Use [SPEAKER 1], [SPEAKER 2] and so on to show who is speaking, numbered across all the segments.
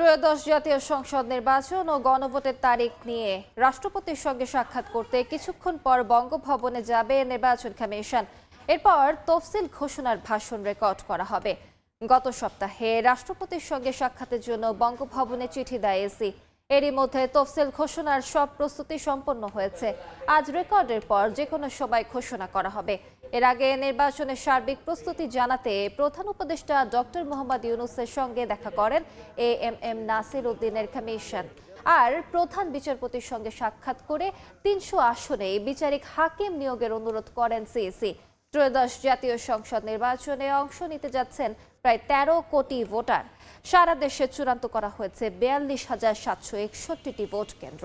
[SPEAKER 1] ত্রয়োদশ জাতীয় সংসদ নির্বাচন ও গণভোটের তারিখ নিয়ে রাষ্ট্রপতির সঙ্গে সাক্ষাৎ করতে কিছুক্ষণ পর বঙ্গভবনে যাবে নির্বাচন কমিশন। এরপর তফসিল ঘোষণার ভাষণ রেকর্ড করা হবে। গত সপ্তাহে রাষ্ট্রপতির সঙ্গে সাক্ষাতের জন্য বঙ্গভবনে চিঠি দেয় এসি। এরই মধ্যে তফসিল ঘোষণার সব প্রস্তুতি সম্পন্ন হয়েছে। আজ রেকর্ডের পর যে কোনো সময় ঘোষণা করা হবে। এর আগে নির্বাচনের সার্বিক প্রস্তুতি জানাতে প্রধান উপদেষ্টা ডক্টর মোহাম্মদ ইউনুসের সঙ্গে দেখা করেন এ এম এম নাসির উদ্দিনের কমিশন। আর প্রধান বিচারপতির সঙ্গে সাক্ষাৎ করে তিনশো আসনে বিচারিক হাকিম নিয়োগের অনুরোধ করেন সিএসি ত্রয়োদশ জাতীয় সংসদ নির্বাচনে অংশ নিতে যাচ্ছেন প্রায় তেরো কোটি ভোটার। সারা দেশে চূড়ান্ত করা হয়েছে বিয়াল্লিশ হাজার সাতশো একষট্টিটি ভোট কেন্দ্র।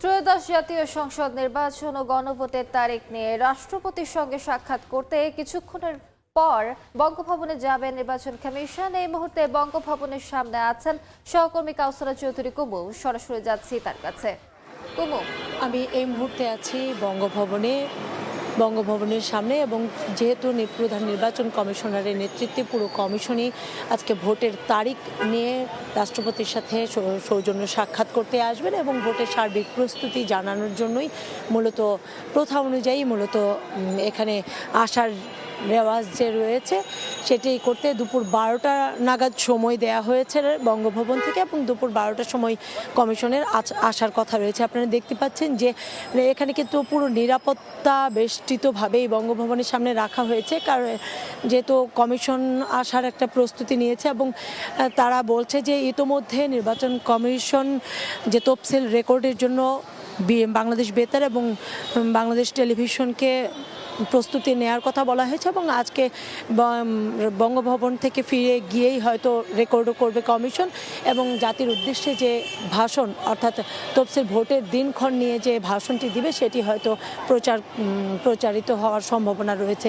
[SPEAKER 1] ত্রয়োদশ জাতীয় সংসদ নির্বাচন ও গণভোটের তারিখ নিয়ে রাষ্ট্রপতির সঙ্গে সাক্ষাৎ করতে কিছুক্ষণের পর বঙ্গভবনে যাবে নির্বাচন কমিশন। এই মুহূর্তে বঙ্গভবনের সামনে আছেন সহকর্মী কাউসারা চৌধুরী কুমু। সরাসরি যাচ্ছি তার কাছে। কুমু।
[SPEAKER 2] আমি এই মুহূর্তে আছি বঙ্গভবনে। বঙ্গভবনের সামনে এবং যেহেতু প্রধান নির্বাচন কমিশনারের নেতৃত্বে পুরো কমিশনই আজকে ভোটের তারিখ নিয়ে রাষ্ট্রপতির সাথে সৌজন্য সাক্ষাৎ করতে আসবেন এবং ভোটের সার্বিক প্রস্তুতি জানানোর জন্যই মূলত প্রথা অনুযায়ী মূলত এখানে আসার রেওয়াজ যে রয়েছে সেটি করতে দুপুর বারোটা নাগাদ সময় দেয়া হয়েছে বঙ্গভবন থেকে এবং দুপুর বারোটার সময় কমিশনের আসার কথা রয়েছে। আপনারা দেখতে পাচ্ছেন যে এখানে কিন্তু পুরো নিরাপত্তা বেষ্টিতভাবেই বঙ্গভবনের সামনে রাখা হয়েছে। কারণ যেহেতু কমিশন আসার একটা প্রস্তুতি নিয়েছে এবং তারা বলছে যে ইতোমধ্যে নির্বাচন কমিশন যে তফসিল রেকর্ডের জন্য বাংলাদেশ বেতার এবং বাংলাদেশ টেলিভিশনকে প্রস্তুতি নেওয়ার কথা বলা হয়েছে এবং আজকে বঙ্গভবন থেকে ফিরে গিয়েই হয়তো রেকর্ডও করবে কমিশন এবং জাতির উদ্দেশ্যে যে ভাষণ, অর্থাৎ তফসিল ভোটের দিনক্ষণ নিয়ে যে ভাষণটি দিবে, সেটি হয়তো প্রচার প্রচারিত হওয়ার সম্ভাবনা রয়েছে।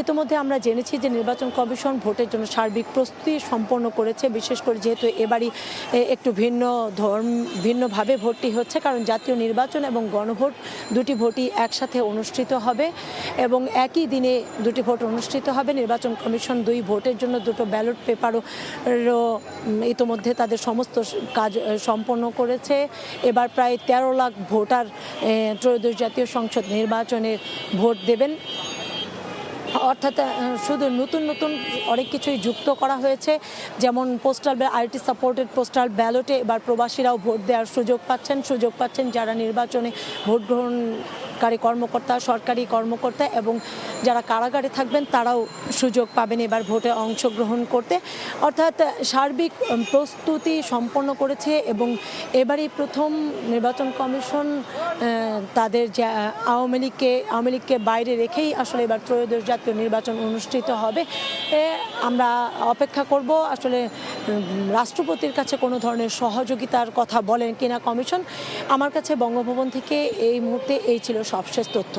[SPEAKER 2] ইতিমধ্যে আমরা জেনেছি যে নির্বাচন কমিশন ভোটের জন্য সার্বিক প্রস্তুতি সম্পন্ন করেছে, বিশেষ করে যেহেতু এবারই একটু ভিন্ন ধর্ম, ভিন্নভাবে ভোটটি হচ্ছে, কারণ জাতীয় নির্বাচন এবং গণভোট দুটি ভোটই একসাথে অনুষ্ঠিত হবে। এবং একই দিনে দুটি ভোট অনুষ্ঠিত হবে। নির্বাচন কমিশন দুই ভোটের জন্য দুটো ব্যালট পেপারও ইতোমধ্যে তাদের সমস্ত কাজ সম্পন্ন করেছে। এবার প্রায় তেরো লাখ ভোটার ত্রয়োদশ জাতীয় সংসদ নির্বাচনে ভোট দেবেন। অর্থাৎ শুধু নতুন নতুন অনেক কিছুই যুক্ত করা হয়েছে। যেমন পোস্টাল আইটি সাপোর্টেড পোস্টাল ব্যালটে এবার প্রবাসীরাও ভোট দেওয়ার সুযোগ পাচ্ছেন। সুযোগ পাচ্ছেন যারা নির্বাচনে ভোট গ্রহণকারী কর্মকর্তা, সরকারি কর্মকর্তা এবং যারা কারাগারে থাকবেন তারাও সুযোগ পাবেন এবার ভোটে অংশগ্রহণ করতে। অর্থাৎ সার্বিক প্রস্তুতি সম্পন্ন করেছে এবং এবারই প্রথম নির্বাচন কমিশন তাদের যে আওয়ামী লীগকে আওয়ামী লীগকে বাইরে রেখেই আসলে এবার ত্রয়োদশ জাতীয় নির্বাচন অনুষ্ঠিত হবে। আমরা অপেক্ষা করব। আসলে রাষ্ট্রপতির কাছে কোনো ধরনের সহযোগিতার কথা বলেন কিনা কমিশন, আমার কাছে বঙ্গভবন থেকে এই মুহূর্তে এই ছিল সবশেষ তথ্য।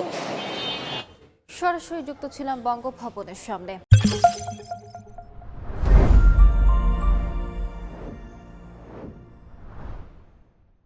[SPEAKER 1] সরাসরি যুক্ত ছিলাম বঙ্গভবনের সামনে।